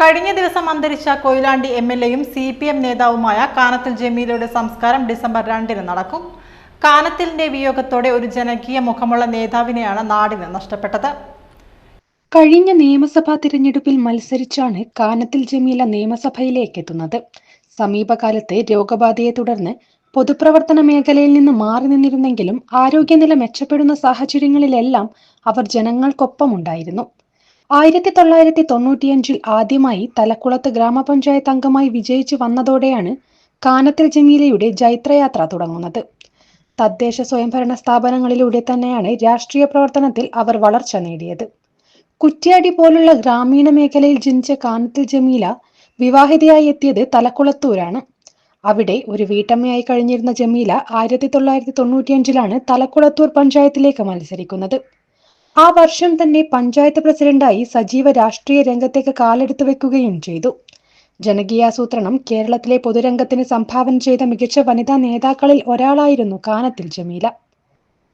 കഴിഞ്ഞ ദിവസം അന്തരിച്ച കൊയിലാണ്ടി എം എൽ എയും സി പി എം നേതാവുമായ കാനത്തിൽ ജമീലയുടെ സംസ്കാരം ഡിസംബർ രണ്ടിന് നടക്കും. കാനത്തിലിന്റെ വിയോഗത്തോടെ ഒരു ജനകീയ മുഖമുള്ള നേതാവിനെയാണ് നാടിന് നഷ്ടപ്പെട്ടത്. കഴിഞ്ഞ നിയമസഭാ തിരഞ്ഞെടുപ്പിൽ മത്സരിച്ചാണ് കാനത്തിൽ ജമീല നിയമസഭയിലേക്ക് എത്തുന്നത്. സമീപകാലത്തെ രോഗബാധയെ തുടർന്ന് പൊതുപ്രവർത്തന മേഖലയിൽ നിന്ന് മാറി നിന്നിരുന്നെങ്കിലും ആരോഗ്യനില മെച്ചപ്പെടുന്ന സാഹചര്യങ്ങളിലെല്ലാം അവർ ജനങ്ങൾക്കൊപ്പമുണ്ടായിരുന്നു. ആയിരത്തി തൊള്ളായിരത്തി തൊണ്ണൂറ്റിയഞ്ചിൽ ആദ്യമായി തലക്കുളത്ത് ഗ്രാമപഞ്ചായത്ത് അംഗമായി വിജയിച്ചു വന്നതോടെയാണ് കാനത്തിൽ ജമീലയുടെ ജൈത്രയാത്ര തുടങ്ങുന്നത്. തദ്ദേശ സ്വയംഭരണ സ്ഥാപനങ്ങളിലൂടെ തന്നെയാണ് രാഷ്ട്രീയ പ്രവർത്തനത്തിൽ അവർ വളർച്ച നേടിയത്. കുറ്റ്യാടി പോലുള്ള ഗ്രാമീണ മേഖലയിൽ ജനിച്ച കാനത്തിൽ ജമീല വിവാഹിതയായി എത്തിയത് തലക്കുളത്തൂരാണ്. അവിടെ ഒരു വീട്ടമ്മയായി കഴിഞ്ഞിരുന്ന ജമീല ആയിരത്തി തൊള്ളായിരത്തി തൊണ്ണൂറ്റിയഞ്ചിലാണ് തലക്കുളത്തൂർ പഞ്ചായത്തിലേക്ക് മത്സരിക്കുന്നത്. ആ വർഷം തന്നെ പഞ്ചായത്ത് പ്രസിഡന്റായി സജീവ രാഷ്ട്രീയ രംഗത്തേക്ക് കാലെടുത്തു വെക്കുകയും ചെയ്തു. ജനകീയാസൂത്രണം കേരളത്തിലെ പൊതുരംഗത്തിന് സംഭാവന ചെയ്ത മികച്ച വനിതാ നേതാക്കളിൽ ഒരാളായിരുന്നു കാനത്തിൽ ജമീല.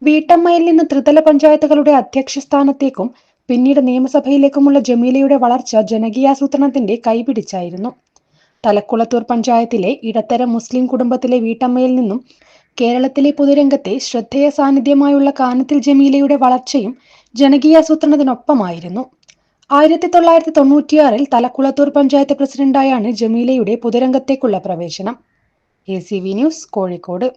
വീട്ടമ്മയിൽ നിന്ന് ത്രിതല പഞ്ചായത്തുകളുടെ അധ്യക്ഷ സ്ഥാനത്തേക്കും പിന്നീട് നിയമസഭയിലേക്കുമുള്ള ജമീലയുടെ വളർച്ച ജനകീയാസൂത്രണത്തിന്റെ കൈപിടിച്ചായിരുന്നു. തലക്കുളത്തൂർ പഞ്ചായത്തിലെ ഇടത്തരം മുസ്ലിം കുടുംബത്തിലെ വീട്ടമ്മയിൽ നിന്നും കേരളത്തിലെ പൊതുരംഗത്തെ ശ്രദ്ധേയ സാന്നിധ്യമായുള്ള കാനത്തിൽ ജമീലയുടെ വളർച്ചയും ജനകീയാസൂത്രണത്തിനൊപ്പമായിരുന്നു ആയിരത്തി തൊള്ളായിരത്തി തൊണ്ണൂറ്റിയാറിൽ തലക്കുളത്തൂർ പഞ്ചായത്ത് പ്രസിഡന്റായാണ് ജമീലയുടെ പൊതുരംഗത്തേക്കുള്ള പ്രവേശനം. A C V news Kozhikode.